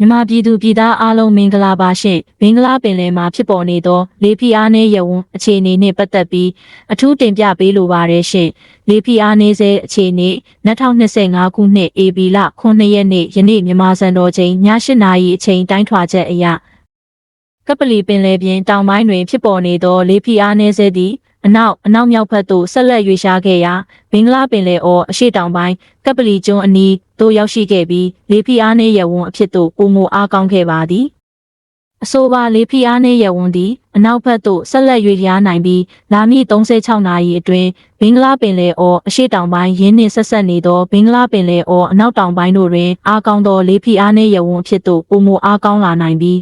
မြန်မာပြည်သူပြည်သားအားလုံးမင်္ဂလာပါရှင်။မင်္ဂလာပင်လယ်မှာဖြစ်ပေါ်နေသော လေဖီအားနည်းရဝန်းအခြေအနေနှင့်ပတ်သက်ပြီးအထူးတင်ပြပေးလိုပါတယ်ရှင်။လေဖီအားနည်းစေအခြေအနေ2025ခုနှစ် AB လ9ရက်နေ့ယနေ့မြန်မာစံတော်ချိန်ည8:00နာရီအချိန်တိုင်းထွာချက်အရ ကပလီပင်လယ်ပြင်တောင်ပိုင်းတွင်ဖြစ်ပေါ်နေသောလေဖီအားနည်းစေသည့်အနောက်အနောက်မြောက်ဘက်သို့ဆက်လက်ရွေ့ရှားခဲ့ရာဘင်္ဂလားပင်လယ်အော်အရှေ့တောင်ပိုင်းကပလီကျွန်းအနီးသို့ရောက်ရှိခဲ့ပြီးလေဖီအားနည်းရဝန်းအဖြစ်သို့ပုံမအားကောင်းခဲ့ပါသည်အဆိုပါလေဖီအားနည်းရဝန်းသည်အနောက်ဘက်သို့ဆက်လက်ရွေ့လျားနိုင်ပြီးလာမည့်36နာရီအတွင်းဘင်္ဂလားပင်လယ်အော်အရှေ့တောင်ပိုင်းရင်းနှင့်ဆက်ဆက်နေသောဘင်္ဂလားပင်လယ်အော်အနောက်တောင်ပိုင်းတို့တွင်အားကောင်းသောလေဖီအားနည်းရဝန်းအဖြစ်သို့ပုံမအားကောင်းလာနိုင်ပြီး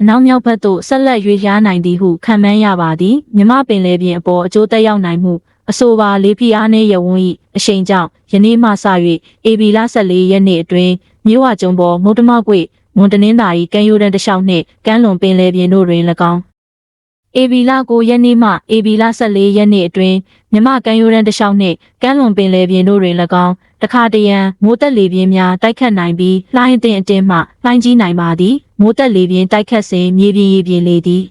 အနောက်မြောက်ဘက်သို့ဆက်လက်ရွေ့လျားနိုင်သည်ဟုခံမှန်းရပါသည်မြမပင်လယ်ပြင်အပေါ်အကျိုးသက်ရောက်နိုင်မှုအဆိုပါလေဖီအားနှင့်ရဝန်း၏အရှိန်ကြောင့်ယနေ့မှစ၍ AB လ14ရက်နေ့အတွင်းမြို့ဝကျုံပေါ်မုတ်တမောက်ကွေမွန်တနင်္သာရီကမ်းရိုးတန်းတစ်လျှောက်နှင့်ကမ်းလွန်ပင်လယ်ပြင်တို့တွင်၎င်း AB လ9ရက်နေ့မှ AB လ14ရက်နေ့အတွင်းမြမကမ်းရိုးတန်းတစ်လျှောက်နှင့်ကမ်းလွန်ပင်လယ်ပြင်တို့တွင်၎င်းတခါတရံမိုးတက်လေပြင်းများတိုက်ခတ်နိုင်ပြီးလှိုင်းအထင်အတင်းမှလှိုင်းကြီးနိုင်ပါသည်မိုးတက်လေပြင်းတိုက်ခတ်စဉ်မြေပြင်ရေပြင်လေသည်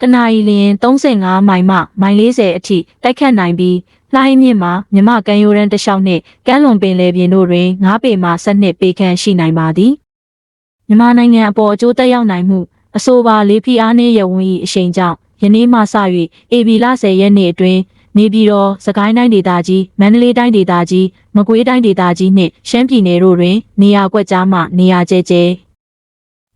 တနအီလရင်35မိုင်မှမိုင်40အထိတိုက်ခတ်နိုင်ပြီးလှိုင်းမြင့်မှာမြမကမ်းရိုးတန်းတစ်လျှောက်နှင့်ကမ်းလွန်ပင်လယ်ပြင်တို့တွင်9ပေမှ12ပေခန့်ရှိနိုင်ပါသည်မြန်မာနိုင်ငံအပေါ်အကျိုးသက်ရောက်နိုင်မှု အဆိုပါလေးဖီအားနှင့်ရဝန်း၏အရှိန်ကြောင့်ယနေ့မှစ၍ AB လ10ရက်နေ့အတွင်းနေပြည်တော်စကိုင်းတိုင်းဒေသကြီးမန္တလေးတိုင်းဒေသကြီးမကွေးတိုင်းဒေသကြီးနှင့်ရှမ်းပြည်နယ်တို့တွင်နေရာကွက်ကြားမှနေရာကျဲကျဲ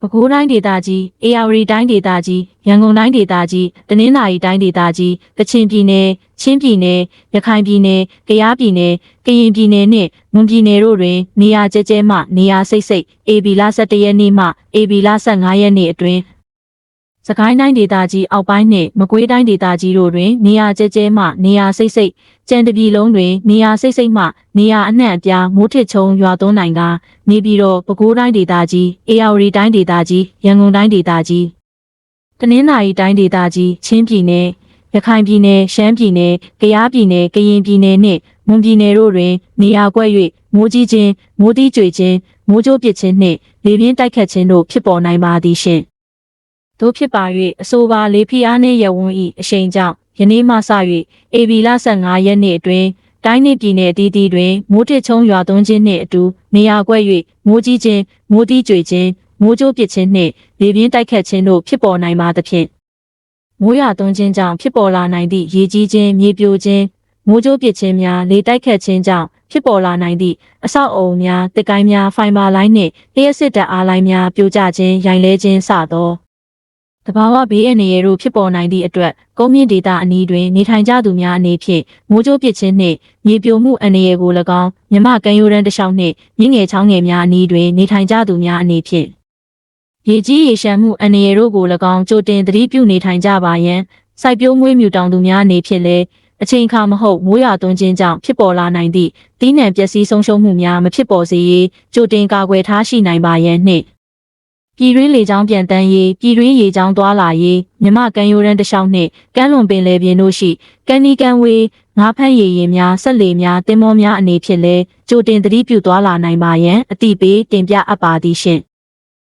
ပဲခူးတိုင်းဒေသကြီးအေရဝတီတိုင်းဒေသကြီးရန်ကုန်တိုင်းဒေသကြီးတနင်္သာရီတိုင်းဒေသကြီးကချင်ပြည်နယ်ချင်းပြည်နယ်ရခိုင်ပြည်နယ်ကယားပြည်နယ်ကရင်ပြည်နယ်နှင့်မွန်ပြည်နယ်တို့တွင်နေရာကျဲကျဲမှနေရာစိတ်စိတ် AB လ17ရက်နေ့မှ AB လ15ရက်နေ့အတွင်း စကိုင်းတိုင်းဒေသကြီးအောက်ပိုင်းနှင့်မကွေးတိုင်းဒေသကြီးတို့တွင် နေရာကျဲကျဲမှနေရာစိတ်စိတ်ကြံတပြည်လုံးတွင် နေရာစိတ်စိတ်မှနေရာအနှံ့အပြားမိုးထစ်ချုံရွာသွန်းနိုင်ကနေပြည်တော်ပဲခူးတိုင်းဒေသကြီးအေရဝတီတိုင်းဒေသကြီးရန်ကုန်တိုင်းဒေသကြီးတနင်္သာရီတိုင်းဒေသကြီးချင်းပြည်နယ်ရခိုင်ပြည်နယ်ရှမ်းပြည်နယ်ကယားပြည်နယ်ကရင်ပြည်နယ်နှင့်မွန်ပြည်နယ်တို့တွင် နေရာကွက်၍မိုးကြီးခြင်းမိုးတီးကြွေခြင်းမိုးကြိုးပစ်ခြင်းနှင့်လေပြင်းတိုက်ခတ်ခြင်းတို့ဖြစ်ပေါ်နိုင်ပါသည်ရှင့် တို့ဖြစ်ပါ၍အဆိုပါလေဖီအားနှင့်ရဝန်းဤအရှိန်ကြောင့်ယနေ့မှစ၍ AB လ15ရက်နေ့အတွင်းတိုင်းနှင့်ပြည်နယ်အသီးသီးတွင်မိုးတစ်ချုံရွာသွန်းခြင်းနှင့်အတူနေရာကွက်၍မိုးကြီးခြင်းမိုးတီးကြွေခြင်းမိုးကြိုးပစ်ခြင်းနှင့်လေပြင်းတိုက်ခတ်ခြင်းတို့ဖြစ်ပေါ်နိုင်ပါသဖြင့်မိုးရွာသွန်းခြင်းကြောင့်ဖြစ်ပေါ်လာနိုင်သည့်ရေကြီးခြင်းမြေပြိုခြင်းမိုးကြိုးပစ်ခြင်းများလေတိုက်ခတ်ခြင်းကြောင့်ဖြစ်ပေါ်လာနိုင်သည့်အဆောက်အအုံများတစ်ကိုင်းများဖိုင်ဘာလိုင်းနှင့်လျှက်စစ်တပ်အားလိုင်းများပြိုကျခြင်းရိုင်လဲခြင်းစသော တဘာဝဘေးအန္တရာယ်တို့ဖြစ်ပေါ်နိုင်သည့်အတွက်ကုန်းမြင့်ဒေသအနီးတွင်နေထိုင်ကြသူများအနေဖြင့်မိုးကြိုးပစ်ခြင်းနှင့်မြေပြိုမှုအန္တရာယ်ကို၎င်းမြမကမ်းရိုးတန်းတစ်လျှောက်နှင့်မြင့်ငယ်ချောင်းငယ်များအနီးတွင်နေထိုင်ကြသူများအနေဖြင့်ရေကြီးရေရှမ်းမှုအန္တရာယ်တို့ကို၎င်းကြိုတင်သတိပြုနေထိုင်ကြပါရန်စိုက်ပျိုးမွေးမြူတောင်သူများအနေဖြင့်လည်းအချိန်အခါမဟုတ်မိုးရွာသွန်းခြင်းကြောင့်ဖြစ်ပေါ်လာနိုင်သည့်တီးနှံပျက်စီးဆုံးရှုံးမှုများမဖြစ်ပေါ်စေရေးကြိုတင်ကာကွယ်ထားရှိနိုင်ပါရန်နှင့် ပြည်တွင်းလေကြောင်းပြန်တန်းရေးပြည်တွင်းရေကြောင်းသွားလာရေးမြမကမ်းရိုးတန်းတစ်လျှောက်နှင့်ကမ်းလွန်ပင်လယ်ပြင်တို့ရှိကမ်းနီးကမ်းဝေးငါးဖမ်းရေရင်များဆက်လေများတင်မောများအနေဖြင့်လဲကြိုတင်သတိပြုသွားလာနိုင်ပါရန်အတိပေးတင်ပြအပ်ပါသည်ရှင့်